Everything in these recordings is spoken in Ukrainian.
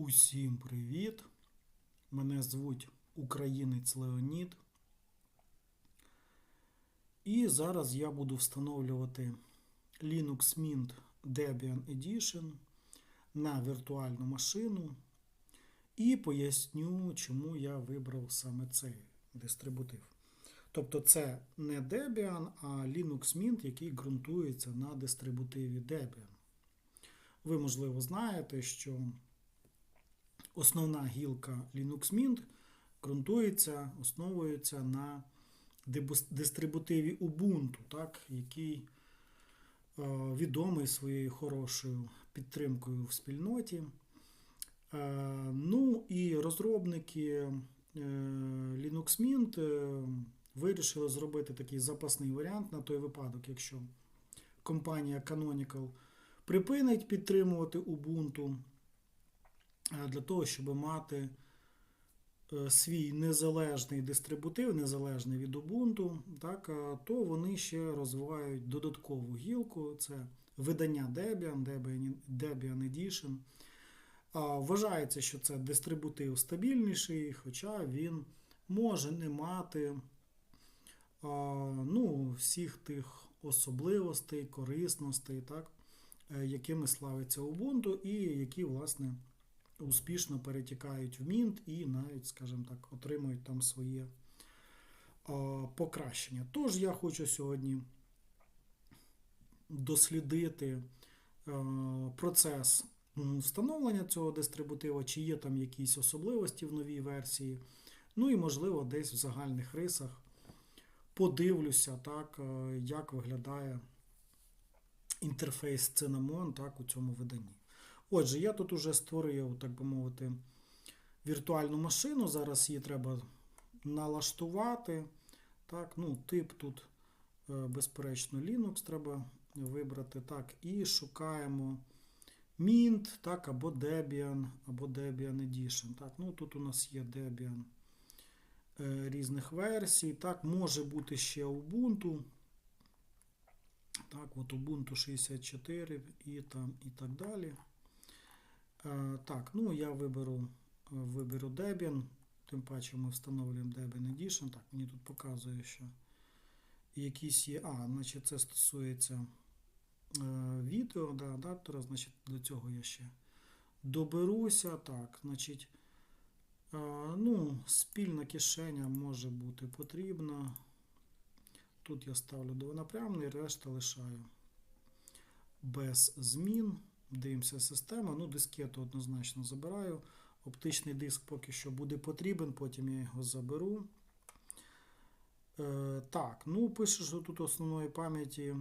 Усім привіт! Мене звуть Українець Леонід. І зараз я буду встановлювати Linux Mint Debian Edition на віртуальну машину і поясню, чому я вибрав саме цей дистрибутив. Тобто це не Debian, а Linux Mint, який ґрунтується на дистрибутиві Debian. Ви, можливо, знаєте, що основна гілка Linux Mint ґрунтується, основується на дистрибутиві Ubuntu, так, який е, відомий своєю хорошою підтримкою в спільноті. Е, ну і розробники е, Linux Mint вирішили зробити такий запасний варіант на той випадок, якщо компанія Canonical припинить підтримувати Ubuntu для того, щоб мати е, свій незалежний дистрибутив, незалежний від Ubuntu, так, е, то вони ще розвивають додаткову гілку. Це видання Debian, Debian, Debian Edition. Вважається, що це дистрибутив стабільніший, хоча він може не мати ну, всіх тих особливостей, корисностей, так, е, якими славиться Ubuntu, і які, власне, успішно перетікають в Mint і навіть, скажімо так, отримують там своє покращення. Тож я хочу сьогодні дослідити е, процес встановлення цього дистрибутива, чи є там якісь особливості в новій версії. Ну і, можливо, десь в загальних рисах подивлюся, так, е, як виглядає інтерфейс Cinnamon так, у цьому виданні. Отже, я тут уже створив, так би мовити, віртуальну машину. Зараз її треба налаштувати. Так, ну, Тип тут, е, безперечно, Linux треба вибрати. Так, І шукаємо Mint, так, або Debian, або Debian Edition. Так, ну, Тут у нас є Debian е, різних версій. Так, може бути ще Ubuntu. Так, от Ubuntu 64 і там і так далі. Е, Так, ну я виберу, е, виберу Debian, тим паче ми встановлюємо Debian Edition. Так, мені тут показує, що якісь є. А, значить, це стосується е, відео да, адаптера, значить, до цього я ще доберуся. Так, значить, ну, спільна кишеня може бути потрібна. Тут я ставлю двонапрямний, решта лишаю без змін. Дивимося система. Ну, дискету однозначно забираю. Оптичний диск поки що буде потрібен, потім я його заберу. Е, так, ну пише, що тут основної пам'яті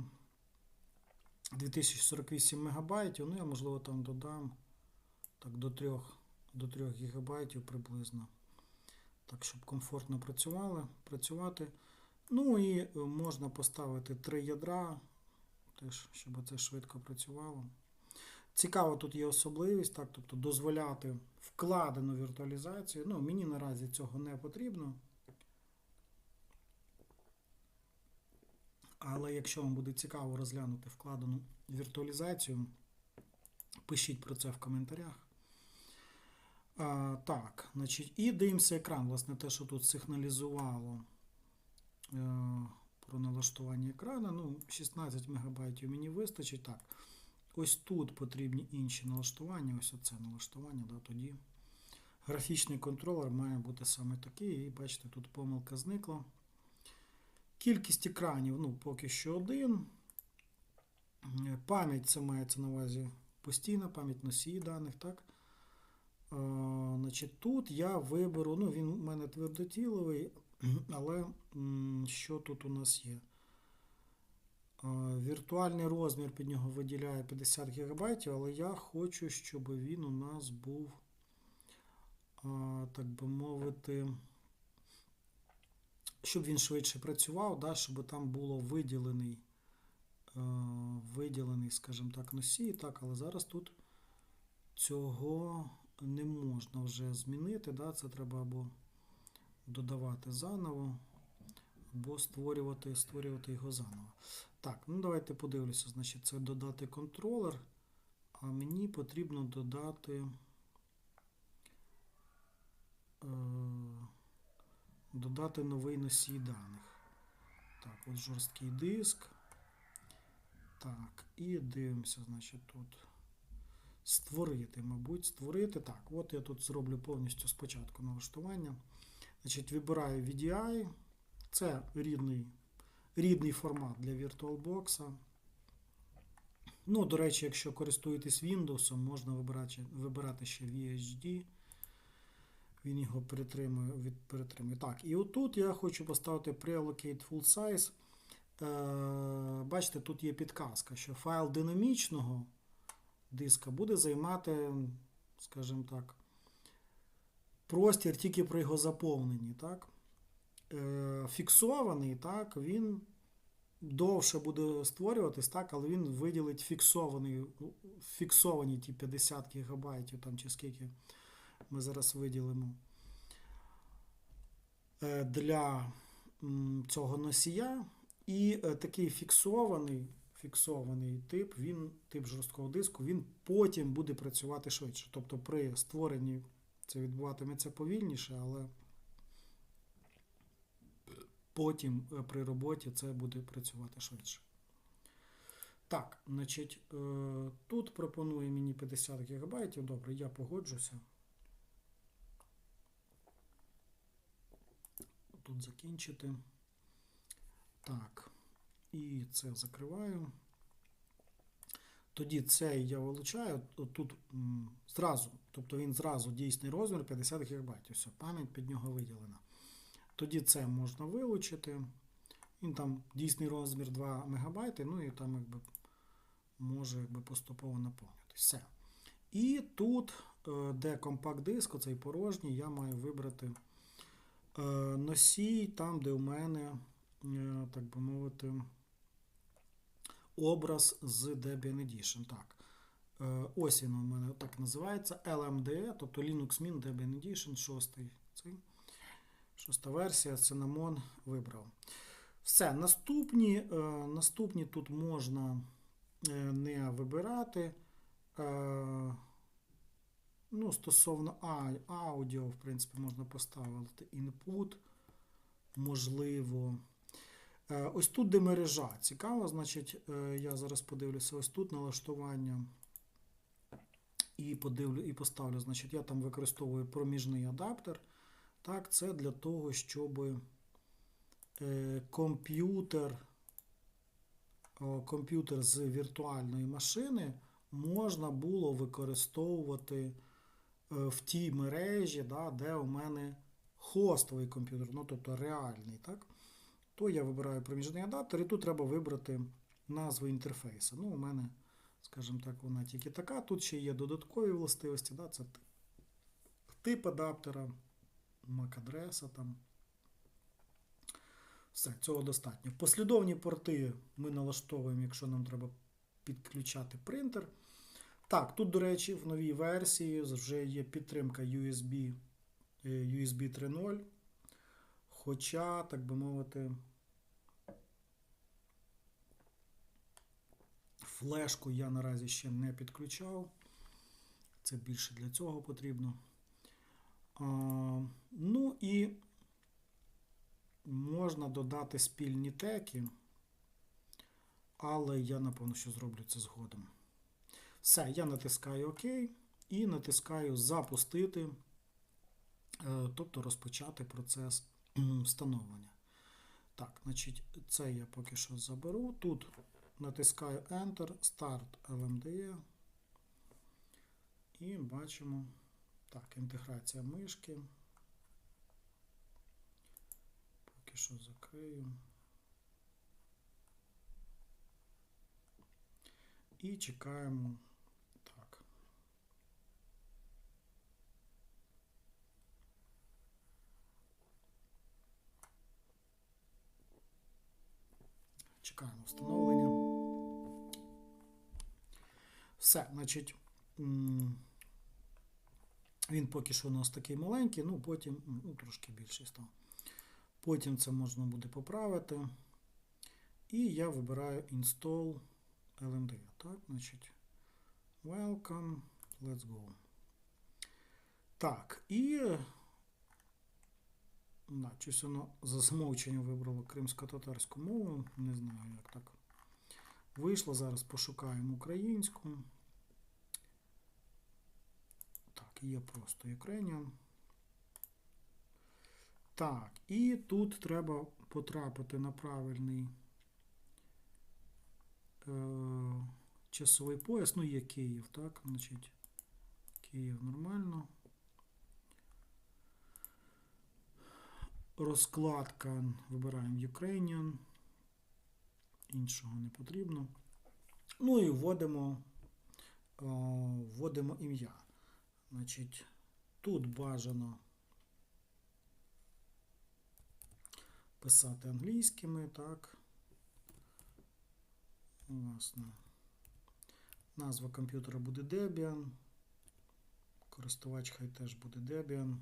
2048 МБ. Ну, я, можливо, там додам так, до 3, до 3 ГБ приблизно. Так, щоб комфортно працювали, працювати. Ну і е, можна поставити три ядра, теж, щоб це швидко працювало. Цікаво, тут є особливість, так, тобто дозволяти вкладену віртуалізацію. Ну, мені наразі цього не потрібно. Але якщо вам буде цікаво розглянути вкладену віртуалізацію, пишіть про це в коментарях. А, так, значить, і дивимося екран, власне, те, що тут сигналізувало е, про налаштування екрану. Ну, 16 МБ мені вистачить. Так. Ось тут потрібні інші налаштування. Ось оце налаштування. Да, тоді графічний контролер має бути саме такий. І бачите, тут помилка зникла. Кількість екранів, ну, поки що один. Е, Пам'ять це мається на увазі постійна пам'ять носії даних. так? Е, значить, Тут я виберу, ну, він у мене твердотіловий, але що тут у нас є? Віртуальний розмір під нього виділяє 50 ГБ, але я хочу, щоб він у нас був, так би мовити, щоб він швидше працював, да, щоб там було виділений, е, виділений, скажімо так, носій. Так, але зараз тут цього не можна вже змінити. Да, Це треба або додавати заново, або створювати, створювати його заново. Так, ну давайте подивлюся. Значить, це додати контролер. А мені потрібно додати е, додати новий носій даних. Так, от жорсткий диск. Так, і дивимося, значить, тут. Створити, мабуть, створити. Так, от я тут зроблю повністю спочатку налаштування. Значить, вибираю VDI. Це рідний, рідний формат для VirtualBox. Ну, до речі, якщо користуєтесь Windows, можна вибирати, вибирати ще VHD. Він його перетримує. Від, перетримує. Так, і отут я хочу поставити Preallocate Full Size. Е, бачите, тут є підказка, що файл динамічного диска буде займати, скажімо так, простір тільки при його заповненні. Так? Е, фіксований, так, він довше буде створюватись, так, але він виділить фіксований, фіксовані ті 50 ГБ, там, чи скільки ми зараз виділимо е, для цього носія. І е, такий фіксований, фіксований тип, він, тип жорсткого диску, він потім буде працювати швидше. Тобто при створенні це відбуватиметься повільніше, але потім е, при роботі це буде працювати швидше. Так, значить, е, тут пропонує мені 50 ГБ. Добре, я погоджуся. Тут закінчити. Так, і це закриваю. Тоді цей я вилучаю. Тут зразу, тобто він зразу дійсний розмір 50 ГБ. Все, пам'ять під нього виділена. Тоді це можна вилучити. Він там дійсний розмір 2 МБ, ну і там якби може якби, поступово наповнюватися. Все. І тут, е, де компакт-диск, оцей порожній, я маю вибрати е, носій, там, де у мене, е, так би мовити, образ з Debian Edition. Так. Ось він у мене так називається LMDE, тобто Linux Mint Debian Edition 6. Цей. Шоста версія, Cinnamon вибрав. Все, наступні, е, наступні тут можна е, не вибирати. Е, ну, Стосовно аудіо, в принципі, можна поставити input, можливо. Ось тут де мережа. Цікаво, значить, я зараз подивлюся, ось тут налаштування. І подивлю, і поставлю, значить, я там використовую проміжний адаптер. Так, це для того, щоб е, комп'ютер комп'ютер з віртуальної машини можна було використовувати е, в тій мережі, да, де у мене хостовий комп'ютер, ну тобто реальний. так, То я вибираю проміжний адаптер, і тут треба вибрати назву інтерфейсу. Ну, у мене, скажімо так, вона тільки така. Тут ще є додаткові властивості, да, це тип, тип адаптера. MAC-адреса там. Все, цього достатньо. Послідовні порти ми налаштовуємо, якщо нам треба підключати принтер. Так, тут, до речі, в новій версії вже є підтримка USB USB 3.0. Хоча, так би мовити, флешку я наразі ще не підключав. Це більше для цього потрібно. Ну і можна додати спільні теки, але я, напевно, що зроблю це згодом. Все, я натискаю ОК і натискаю Запустити, е, тобто розпочати процес встановлення. Так, значить, це я поки що заберу. Тут натискаю Enter, Start LMDE. І бачимо. Так, інтеграція мишки. Поки що закрию. І чекаємо. Так. Чекаємо встановлення. Все, значить. Він поки що у нас такий маленький, ну потім ну, трошки більший став. Потім це можна буде поправити. І я вибираю Install LMD. Так, значить, Welcome, let's go. Так, і Да, щось воно за замовченням вибрало кримсько-татарську мову. Не знаю, як так вийшло. Зараз пошукаємо українську. Так, є просто Ukrainian. Так, і тут треба потрапити на правильний е, часовий пояс. Ну, є Київ, так? Значить, Київ нормально. Розкладка. Вибираємо Ukrainian. Іншого не потрібно. Ну і вводимо, е, вводимо ім'я. Значить, тут бажано писати англійськими, так. Власне. Назва комп'ютера буде Debian. Користувач хай теж буде Debian.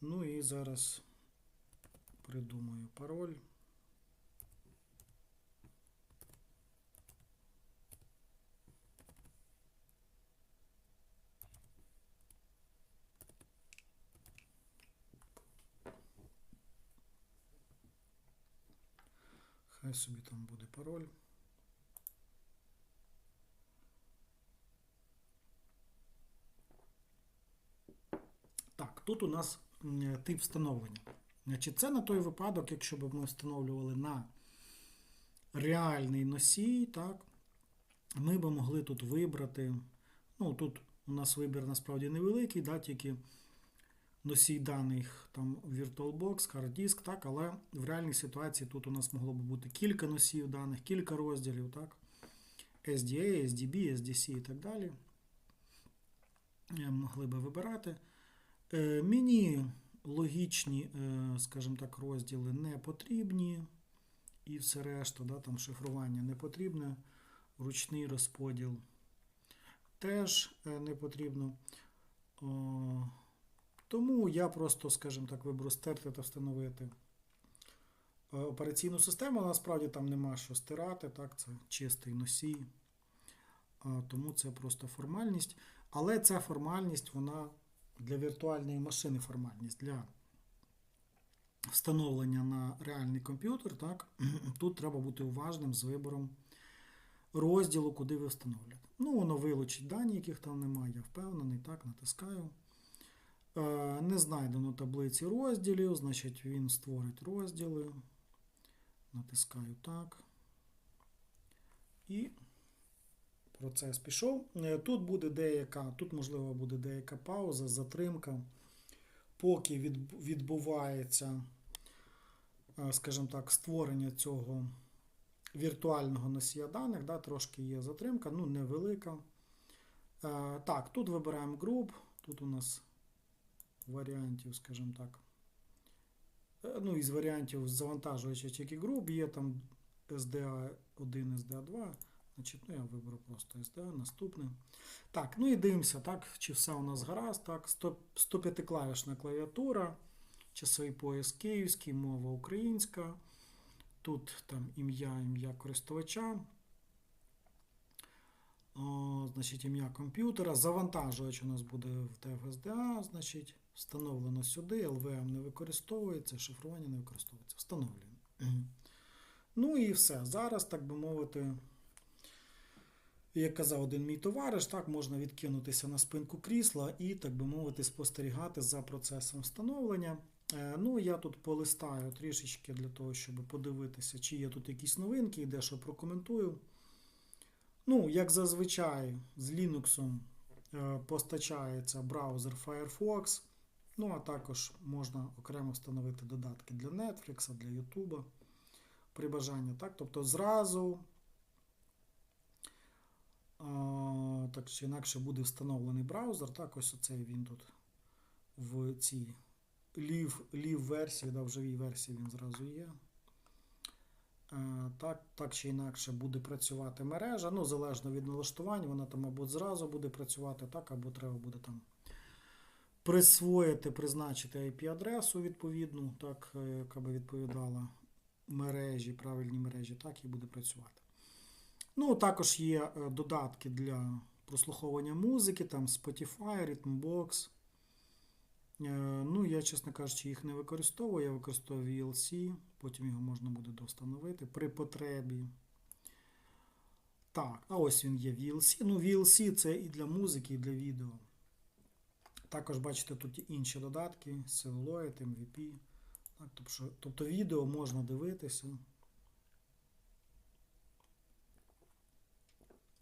Ну і зараз придумаю пароль. Хай собі там буде пароль. Так, тут у нас тип встановлення. Значить, це на той випадок, якщо б ми встановлювали на реальний носій, так, ми б могли тут вибрати. Ну, тут у нас вибір насправді невеликий, да, тільки носій даних там VirtualBox, Hard Disk, так, але в реальній ситуації тут у нас могло б бути кілька носіїв даних, кілька розділів, так, SDA, SDB, SDC і так далі. Е, Могли би вибирати. Е, Мені логічні, е, скажімо так, розділи не потрібні. І все решта, да, там шифрування не потрібне. Ручний розподіл теж не потрібно. Тому я просто, скажімо так, виберу стерти та встановити е, операційну систему. Насправді там нема що стирати, так, це чистий носій. Тому це просто формальність. Але ця формальність, вона для віртуальної машини формальність. Для встановлення на реальний комп'ютер, так, тут треба бути уважним з вибором розділу, куди ви встановлюєте. Ну, воно вилучить дані, яких там немає, я впевнений, так, натискаю. Е, Не знайдено таблиці розділів, значить він створить розділи. Натискаю так. І процес пішов. Е, Тут буде деяка, тут, можливо, буде деяка пауза, затримка, поки відбувається, е, скажімо так, створення цього віртуального носія даних. Да, трошки є затримка, ну невелика. Так, тут вибираємо груп, тут у нас варіантів, скажімо так. е, Ну, із варіантів завантажувача груп, є там SDA 1, SDA 2. Значить, ну я виберу просто SDA, наступне. Так, ну і дивимося, так, чи все у нас гаразд. Так, 105-клавішна клавіатура, часовий пояс київський, мова українська. Тут там ім'я, ім'я користувача. О, значить, ім'я комп'ютера. Завантажувач у нас буде в DevSDA, значить, встановлено сюди, LVM не використовується, шифрування не використовується. Встановлюємо. Ну і все. Зараз, так би мовити, як казав один мій товариш, так можна відкинутися на спинку крісла і, так би мовити, спостерігати за процесом встановлення. Е, Ну, я тут полистаю трішечки для того, щоб подивитися, чи є тут якісь новинки і дещо прокоментую. Ну, як зазвичай, з Linux е, постачається браузер Firefox. Ну, а також можна окремо встановити додатки для Netflix, для YouTube при бажанні. Так? Тобто зразу так чи інакше буде встановлений браузер. Так, ось оцей він тут в цій лів, лів версії, да, в живій версії він зразу є. Е, Так, так чи інакше буде працювати мережа. Ну, залежно від налаштувань, вона там або зразу буде працювати, так, або треба буде там присвоїти, призначити IP-адресу відповідну, так, е, яка би відповідала мережі, правильній мережі, так і буде працювати. Ну, також є е, додатки для прослуховування музики, там Spotify, Rhythmbox. Е, Ну, я, чесно кажучи, їх не використовую. Я використовую VLC, потім його можна буде достановити при потребі. Так, а ось він є VLC. Ну, VLC це і для музики, і для відео. Також бачите, тут інші додатки, Celluloid, MVP. Так, тобто, тобто відео можна дивитися.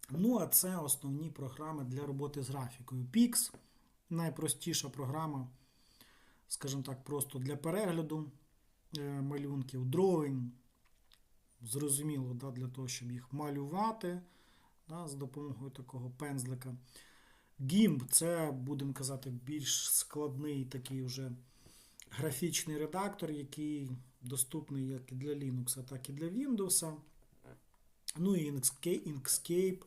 Ну, а це основні програми для роботи з графікою. Pix найпростіша програма, скажімо так, просто для перегляду е, малюнків. Drawing, зрозуміло, да, для того, щоб їх малювати да, з допомогою такого пензлика. GIMP це, будемо казати, більш складний такий вже графічний редактор, який доступний як і для Linux, так і для Windows. Ну і Inkscape,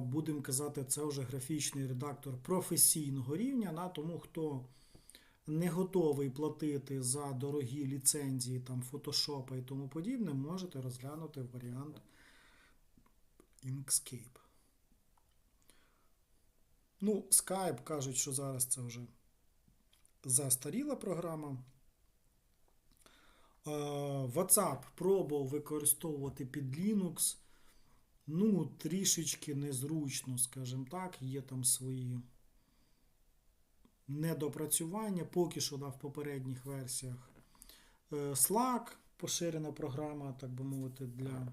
будемо казати, це вже графічний редактор професійного рівня. На тому, хто не готовий платити за дорогі ліцензії там, Photoshop і тому подібне, можете розглянути варіант Inkscape. Ну, Skype кажуть, що зараз це вже застаріла програма. Е, WhatsApp пробував використовувати під Linux. Ну, трішечки незручно, скажімо так, є там свої недопрацювання, поки що да, в попередніх версіях. Е, Slack поширена програма, так би мовити, для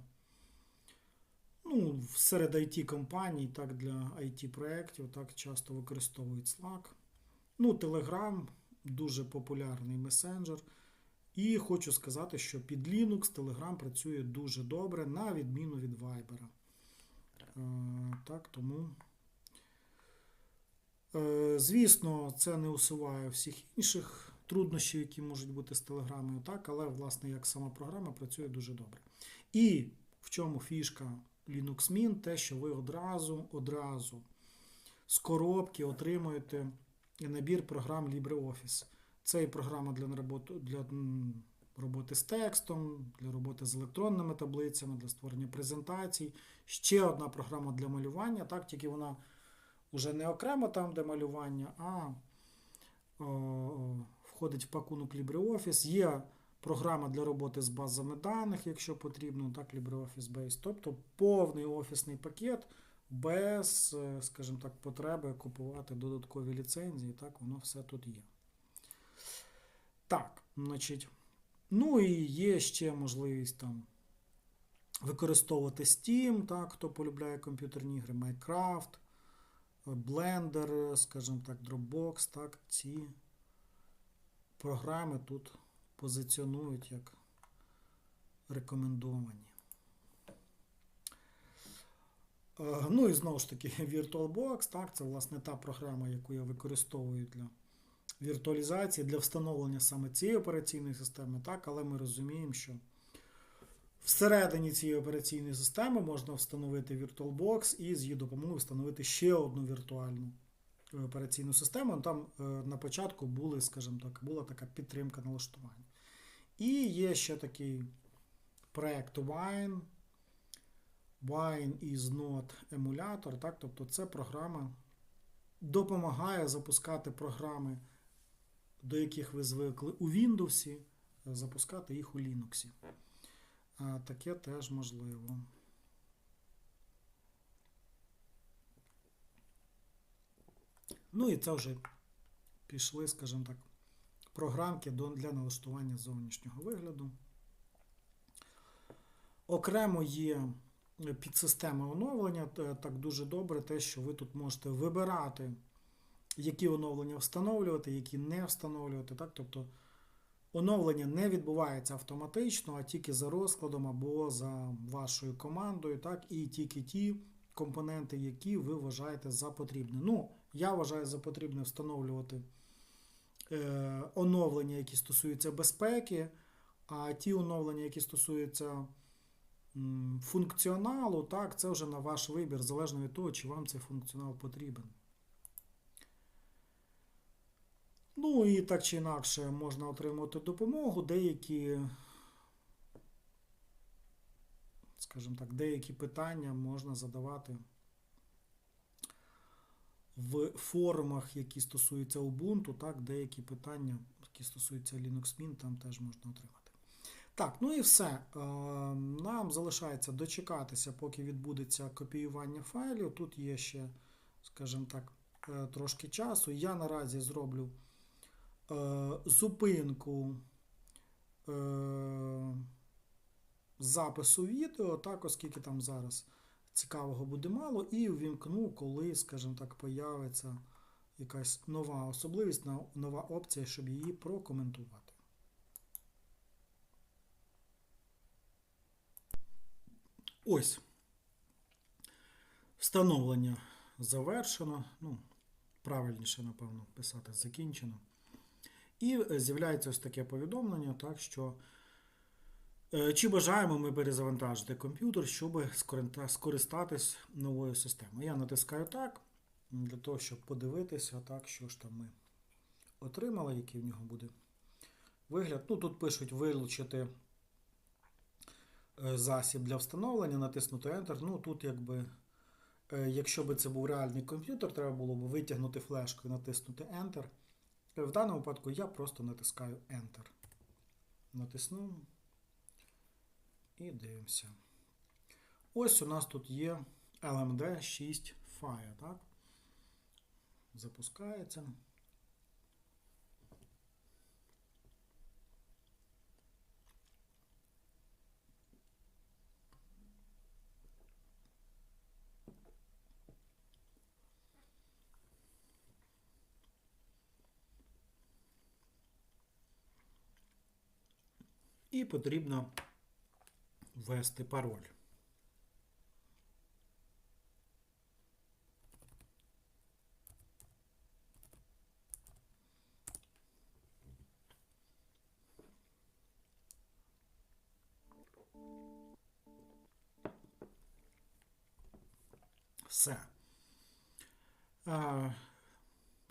ну, серед IT компаній, так для IT проєктів, так часто використовують Slack. Ну, Telegram дуже популярний месенджер. І хочу сказати, що під Linux Telegram працює дуже добре, на відміну від Viber. Е, так, тому, е, звісно, це не усуває всіх інших труднощів, які можуть бути з телеграмою, так, але, власне, як сама програма працює дуже добре. І в чому фішка Linux Mint, те, що ви одразу одразу з коробки отримуєте набір програм LibreOffice. Це і програма для роботи, для роботи з текстом, для роботи з електронними таблицями, для створення презентацій. Ще одна програма для малювання, так, тільки вона вже не окремо там, де малювання, а о, входить в пакунок LibreOffice. Є програма для роботи з базами даних, якщо потрібно, так, LibreOffice Base. Тобто повний офісний пакет без, скажімо так, потреби купувати додаткові ліцензії. Так, воно все тут є. Так, значить. Ну і є ще можливість там використовувати Steam, так, хто полюбляє комп'ютерні ігри, Minecraft, Blender, скажімо так, Dropbox, так, ці програми тут позиціонують як рекомендовані. Ну і знову ж таки, VirtualBox, так, це власне та програма, яку я використовую для віртуалізації для встановлення саме цієї операційної системи, так, але ми розуміємо, що всередині цієї операційної системи можна встановити VirtualBox і з її допомогою встановити ще одну віртуальну е, операційну систему. Там е, на початку були, скажімо так, була така підтримка налаштування. І є ще такий проект Wine. Wine is not emulator, так, тобто це програма допомагає запускати програми до яких ви звикли у Windows, запускати їх у Linux. Таке теж можливо. Ну і це вже пішли, скажімо так, програмки для налаштування зовнішнього вигляду. Окремо є підсистема оновлення, так дуже добре, те, що ви тут можете вибирати які оновлення встановлювати, які не встановлювати. Так? Тобто оновлення не відбувається автоматично, а тільки за розкладом або за вашою командою, так? і тільки ті компоненти, які ви вважаєте за потрібне. Ну, я вважаю за потрібне встановлювати е, оновлення, які стосуються безпеки, а ті оновлення, які стосуються функціоналу, так, це вже на ваш вибір, залежно від того, чи вам цей функціонал потрібен. Ну і так чи інакше можна отримати допомогу, деякі, скажімо так, деякі питання можна задавати в форумах, які стосуються Ubuntu, так, деякі питання, які стосуються Linux Mint, там теж можна отримати. Так, ну і все. Е, Нам залишається дочекатися, поки відбудеться копіювання файлів. Тут є ще, скажімо так, е, трошки часу. Я наразі зроблю е, зупинку запису відео, так, оскільки там зараз цікавого буде мало, і увімкну, коли, скажімо так, появиться якась нова особливість, нова опція, щоб її прокоментувати. Ось. Встановлення завершено. Ну, правильніше, напевно, писати закінчено. І е, з'являється ось таке повідомлення, так що чи бажаємо ми перезавантажити комп'ютер, щоб скористатись новою системою. Я натискаю так, для того, щоб подивитися, так, що ж там ми отримали, який в нього буде вигляд. Ну, тут пишуть вилучити е, засіб для встановлення, натиснути Enter. Ну, тут якби. е, Якщо би це був реальний комп'ютер, треба було б витягнути флешку і натиснути Enter. Е, В даному випадку я просто натискаю Enter. Натиснув. І дивимося. Ось у нас тут є LMD 6 Fire, так? Запускається. І потрібно ввести пароль. Все.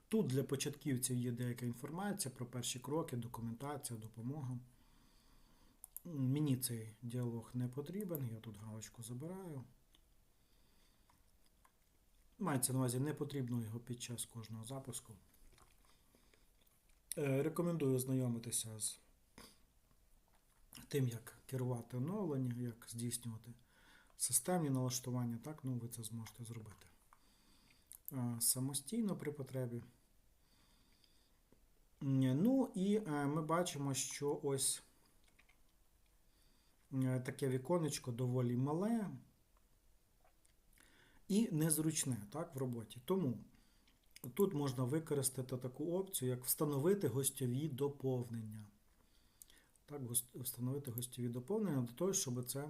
Тут для початківців є деяка інформація про перші кроки, документація, допомога. Мені цей діалог не потрібен, я тут галочку забираю. Мається на увазі, не потрібно його під час кожного запуску. Е, Рекомендую ознайомитися з тим, як керувати оновлення, як здійснювати системні налаштування. Так, ну ви це зможете зробити е, самостійно при потребі. Ну і е, ми бачимо, що ось таке віконечко доволі мале і незручне так, в роботі. Тому тут можна використати таку опцію, як встановити гостьові доповнення. Так, встановити гостьові доповнення для того, щоб це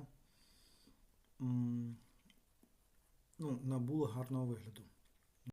ну, набуло гарного вигляду.